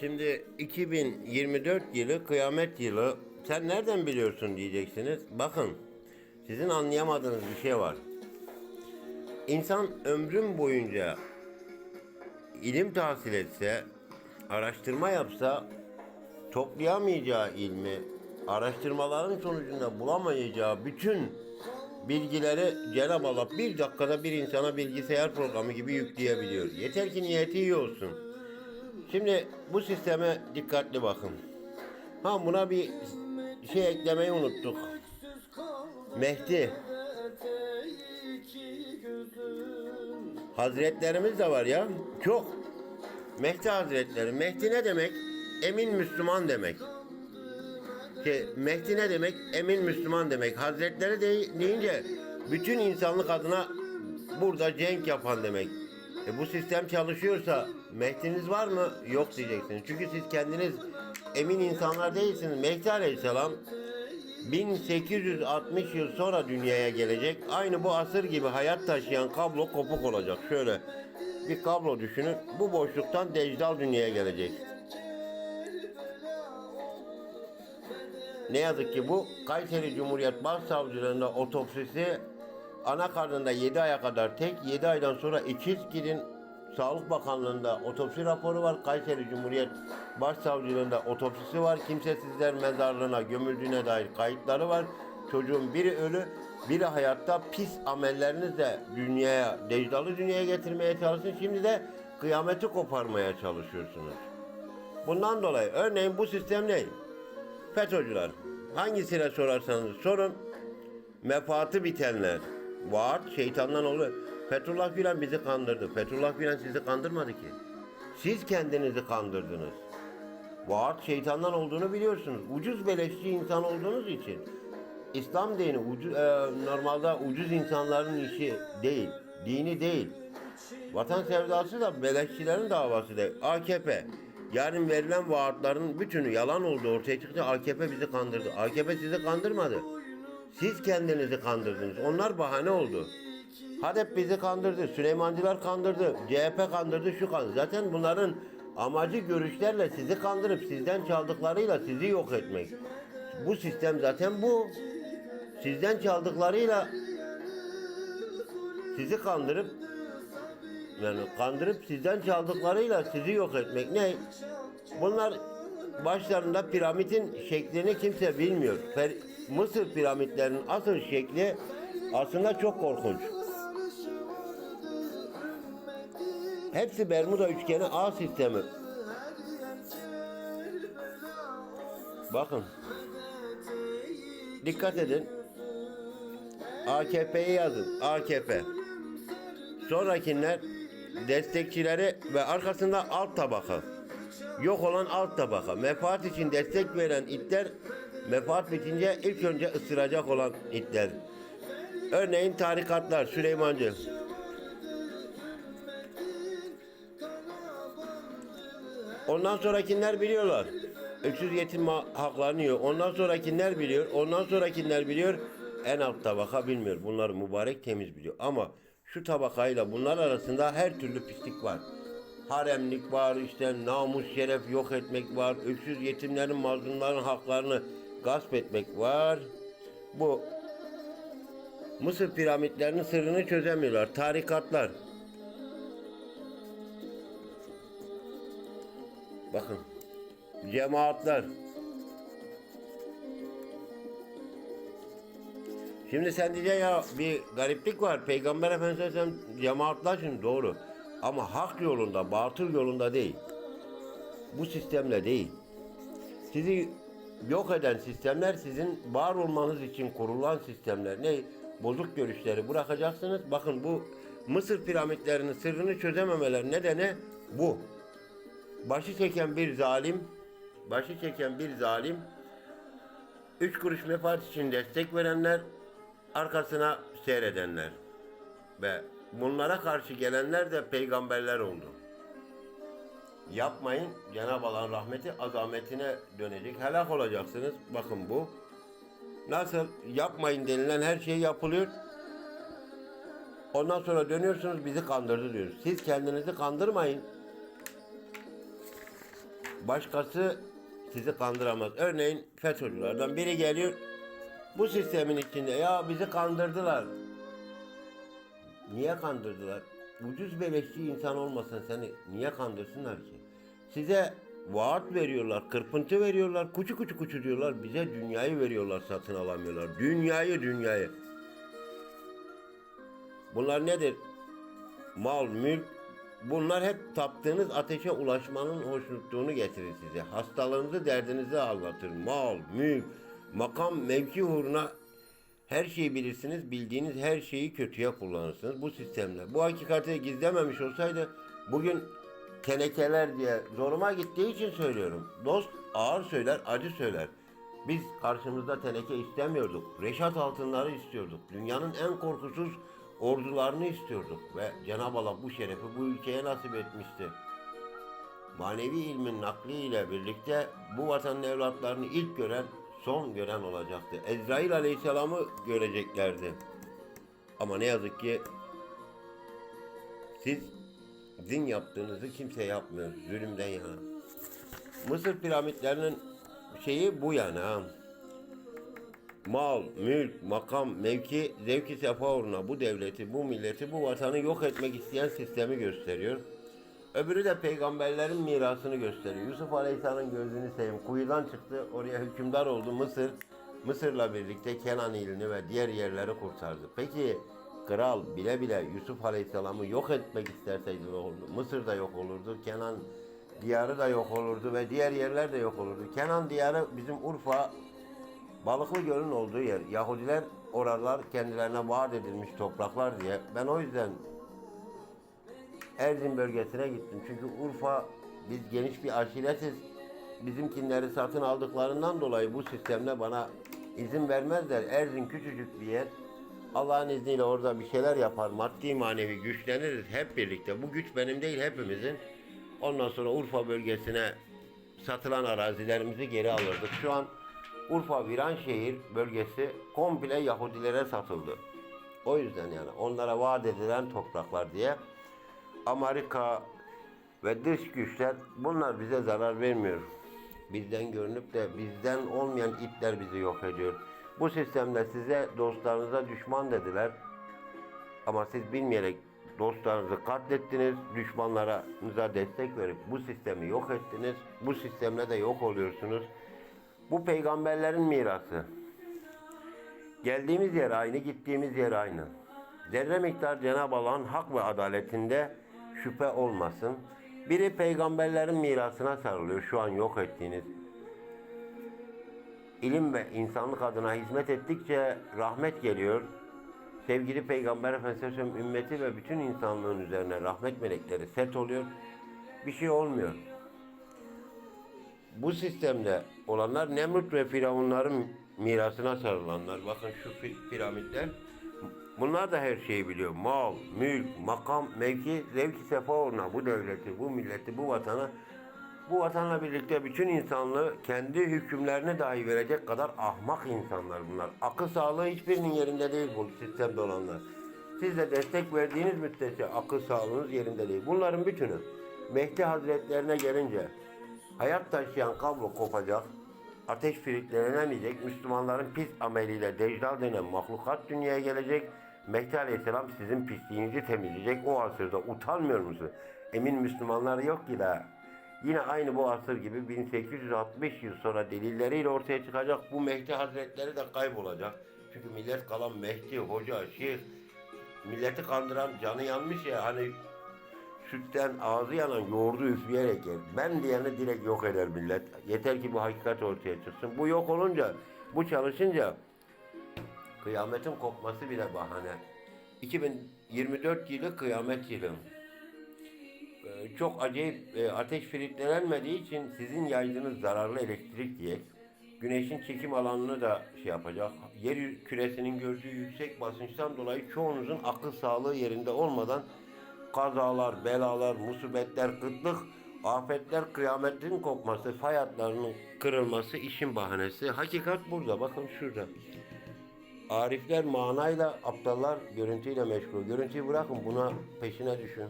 Şimdi 2024 yılı kıyamet yılı. Sen nereden biliyorsun diyeceksiniz. Bakın sizin anlayamadığınız bir şey var. İnsan ömrüm boyunca ilim tahsil etse, araştırma yapsa toplayamayacağı ilmi, araştırmaların sonucunda bulamayacağı bütün bilgileri Cenab-ı Allah bir dakikada bir insana bilgisayar programı gibi yükleyebiliyor. Yeter ki niyeti iyi olsun. Şimdi bu sisteme dikkatli bakın. Ha buna bir şey eklemeyi unuttuk. Mehdi. Hazretlerimiz de var ya. Çok. Mehdi Hazretleri. Mehdi ne demek? Emin Müslüman demek. Şey, Mehdi ne demek? Emin Müslüman demek. Hazretleri de, deyince bütün insanlık adına burada cenk yapan demek. E bu sistem çalışıyorsa Mehdi'niz var mı? Yok diyeceksiniz. Çünkü siz kendiniz emin insanlar değilsiniz. Mehdi Aleyhisselam 1860 yıl sonra dünyaya gelecek. Aynı bu asır gibi hayat taşıyan kablo kopuk olacak. Şöyle bir kablo düşünün. Bu boşluktan Decdal dünyaya gelecek. Ne yazık ki bu Kayseri Cumhuriyet Başsavcılığında otopsisi ana karnında 7 aya kadar tek, 7 aydan sonra ikiz gidin Sağlık Bakanlığı'nda otopsi raporu var. Kayseri Cumhuriyet Başsavcılığında otopsisi var. Kimsesizler mezarlığına gömüldüğüne dair kayıtları var. Çocuğun biri ölü, biri hayatta pis amellerinizle dünyaya, decdalı dünyaya getirmeye çalışın. Şimdi de kıyameti koparmaya çalışıyorsunuz. Bundan dolayı örneğin bu sistem ne? FETÖ'cüler. Hangisine sorarsanız sorun. Mefatı bitenler. Vaat şeytandan oluyor. Fethullah Gülen bizi kandırdı. Fethullah Gülen sizi kandırmadı ki. Siz kendinizi kandırdınız. Vaat şeytandan olduğunu biliyorsunuz. Ucuz beleşçi insan olduğunuz için. İslam dini ucu, e, normalde ucuz insanların işi değil. Dini değil. Vatan sevdası da beleşçilerin davası değil. AKP. Yarın verilen vaatlerin bütünü yalan oldu ortaya çıktı. AKP bizi kandırdı. AKP sizi kandırmadı. Siz kendinizi kandırdınız. Onlar bahane oldu. HADEP bizi kandırdı. Süleymancılar kandırdı. CHP kandırdı. Şu kandırdı. Zaten bunların amacı görüşlerle sizi kandırıp sizden çaldıklarıyla sizi yok etmek. Bu sistem zaten bu. Sizden çaldıklarıyla sizi kandırıp yani kandırıp sizden çaldıklarıyla sizi yok etmek ne? Bunlar başlarında piramidin şeklini kimse bilmiyor. Mısır piramitlerinin asıl şekli aslında çok korkunç. Hepsi Bermuda üçgeni A sistemi. Bakın. Dikkat edin. AKP'yi yazın. AKP. Sonrakiler destekçileri ve arkasında alt tabaka. Yok olan alt tabaka. Menfaat için destek veren itler menfaat bitince ilk önce ısıracak olan itler. Örneğin tarikatlar, Süleymancı. Ondan sonrakiler biliyorlar. Öksüz yetim ha- haklarını yiyor. Ondan sonrakiler biliyor. Ondan sonrakiler biliyor. En alt tabaka bilmiyor. Bunlar mübarek temiz biliyor. Ama şu tabakayla bunlar arasında her türlü pislik var. Haremlik var, işte namus, şeref yok etmek var. Öksüz yetimlerin, mazlumların haklarını gasp etmek var. Bu Mısır piramitlerinin sırrını çözemiyorlar. Tarikatlar. Bakın. Cemaatler. Şimdi sen diyeceksin ya bir gariplik var. Peygamber Efendimiz cemaatler şimdi doğru. Ama hak yolunda, batıl yolunda değil. Bu sistemle değil. Sizi yok eden sistemler sizin var olmanız için kurulan sistemler. Ne? Bozuk görüşleri bırakacaksınız. Bakın bu Mısır piramitlerinin sırrını çözememeler nedeni bu. Başı çeken bir zalim, başı çeken bir zalim, üç kuruş menfaat için destek verenler, arkasına seyredenler ve bunlara karşı gelenler de peygamberler oldu. Yapmayın, Cenab-ı Allah'ın rahmeti azametine dönecek. Helak olacaksınız. Bakın bu. Nasıl yapmayın denilen her şey yapılıyor. Ondan sonra dönüyorsunuz bizi kandırdı diyoruz. Siz kendinizi kandırmayın. başkası sizi kandıramaz. Örneğin FETÖ'cülerden biri geliyor bu sistemin içinde ya bizi kandırdılar. Niye kandırdılar? Ucuz beleşçi insan olmasın seni niye kandırsınlar ki? Size vaat veriyorlar, kırpıntı veriyorlar, kuçu kuçu kuçu diyorlar. Bize dünyayı veriyorlar, satın alamıyorlar. Dünyayı, dünyayı. Bunlar nedir? Mal, mülk. Bunlar hep taptığınız ateşe ulaşmanın hoşnutluğunu getirir size. Hastalığınızı, derdinizi anlatır. Mal, mülk, makam, mevki uğruna her şeyi bilirsiniz. Bildiğiniz her şeyi kötüye kullanırsınız bu sistemle. Bu hakikati gizlememiş olsaydı bugün tenekeler diye zoruma gittiği için söylüyorum. Dost ağır söyler, acı söyler. Biz karşımızda teneke istemiyorduk. Reşat altınları istiyorduk. Dünyanın en korkusuz ordularını istiyorduk. Ve Cenab-ı Allah bu şerefi bu ülkeye nasip etmişti. Manevi ilmin nakli ile birlikte bu vatanın evlatlarını ilk gören, son gören olacaktı. Ezrail Aleyhisselam'ı göreceklerdi. Ama ne yazık ki siz din yaptığınızı kimse yapmıyor. Zulümden yana. Mısır piramitlerinin şeyi bu yani ha. Mal, mülk, makam, mevki, zevki sefa uğruna bu devleti, bu milleti, bu vatanı yok etmek isteyen sistemi gösteriyor. Öbürü de peygamberlerin mirasını gösteriyor. Yusuf Aleyhisselam'ın gözünü seveyim. Kuyudan çıktı, oraya hükümdar oldu Mısır. Mısır'la birlikte Kenan ilini ve diğer yerleri kurtardı. Peki kral bile bile Yusuf Aleyhisselam'ı yok etmek isterseydi ne olurdu? Mısır da yok olurdu, Kenan diyarı da yok olurdu ve diğer yerler de yok olurdu. Kenan diyarı bizim Urfa Balıklı Göl'ün olduğu yer. Yahudiler oralar kendilerine vaat edilmiş topraklar diye. Ben o yüzden Erzin bölgesine gittim. Çünkü Urfa biz geniş bir aşiretiz. Bizimkinleri satın aldıklarından dolayı bu sistemle bana izin vermezler. Erzin küçücük bir yer. Allah'ın izniyle orada bir şeyler yapar. Maddi manevi güçleniriz hep birlikte. Bu güç benim değil hepimizin. Ondan sonra Urfa bölgesine satılan arazilerimizi geri alırdık. Şu an Urfa Viranşehir bölgesi komple Yahudilere satıldı. O yüzden yani onlara vaat edilen topraklar diye Amerika ve dış güçler bunlar bize zarar vermiyor. Bizden görünüp de bizden olmayan itler bizi yok ediyor. Bu sistemde size dostlarınıza düşman dediler. Ama siz bilmeyerek dostlarınızı katlettiniz, düşmanlarınıza destek verip bu sistemi yok ettiniz. Bu sistemle de yok oluyorsunuz. Bu peygamberlerin mirası. Geldiğimiz yer aynı, gittiğimiz yer aynı. Zerre miktar Cenab-ı Allah'ın hak ve adaletinde şüphe olmasın. Biri peygamberlerin mirasına sarılıyor şu an yok ettiğiniz. İlim ve insanlık adına hizmet ettikçe rahmet geliyor. Sevgili Peygamber Efendimiz ümmeti ve bütün insanlığın üzerine rahmet melekleri set oluyor. Bir şey olmuyor. Bu sistemde olanlar Nemrut ve Firavunların mirasına sarılanlar. Bakın şu pi- piramitler. Bunlar da her şeyi biliyor. Mal, mülk, makam, mevki, zevki sefa uğruna bu devleti, bu milleti, bu vatanı bu vatanla birlikte bütün insanlığı kendi hükümlerini dahi verecek kadar ahmak insanlar bunlar. Akıl sağlığı hiçbirinin yerinde değil bu sistemde olanlar. Siz de destek verdiğiniz müddetçe akıl sağlığınız yerinde değil. Bunların bütünü Mehdi Hazretlerine gelince hayat taşıyan kablo kopacak, ateş filtrelemeyecek, Müslümanların pis ameliyle Deccal denen mahlukat dünyaya gelecek, Mehdi Aleyhisselam sizin pisliğinizi temizleyecek. O asırda utanmıyor musun? Emin Müslümanlar yok ki daha. Yine aynı bu asır gibi 1860 yıl sonra delilleriyle ortaya çıkacak. Bu Mehdi Hazretleri de kaybolacak. Çünkü millet kalan Mehdi, hoca, şeyh, milleti kandıran canı yanmış ya hani sütten ağzı yanan yoğurdu üfleyerek yer. Ben diyeni direkt yok eder millet. Yeter ki bu hakikat ortaya çıksın. Bu yok olunca, bu çalışınca kıyametin kopması bile bahane. 2024 yılı kıyamet yılı. Ee, çok acayip e, ateş filtrelenmediği için sizin yaydığınız zararlı elektrik diye güneşin çekim alanını da şey yapacak. Yer küresinin gördüğü yüksek basınçtan dolayı çoğunuzun akıl sağlığı yerinde olmadan kazalar, belalar, musibetler, kıtlık, afetler, kıyametin kopması, fay kırılması işin bahanesi. Hakikat burada. Bakın şurada. Arifler manayla, aptallar görüntüyle meşgul. Görüntüyü bırakın buna peşine düşün.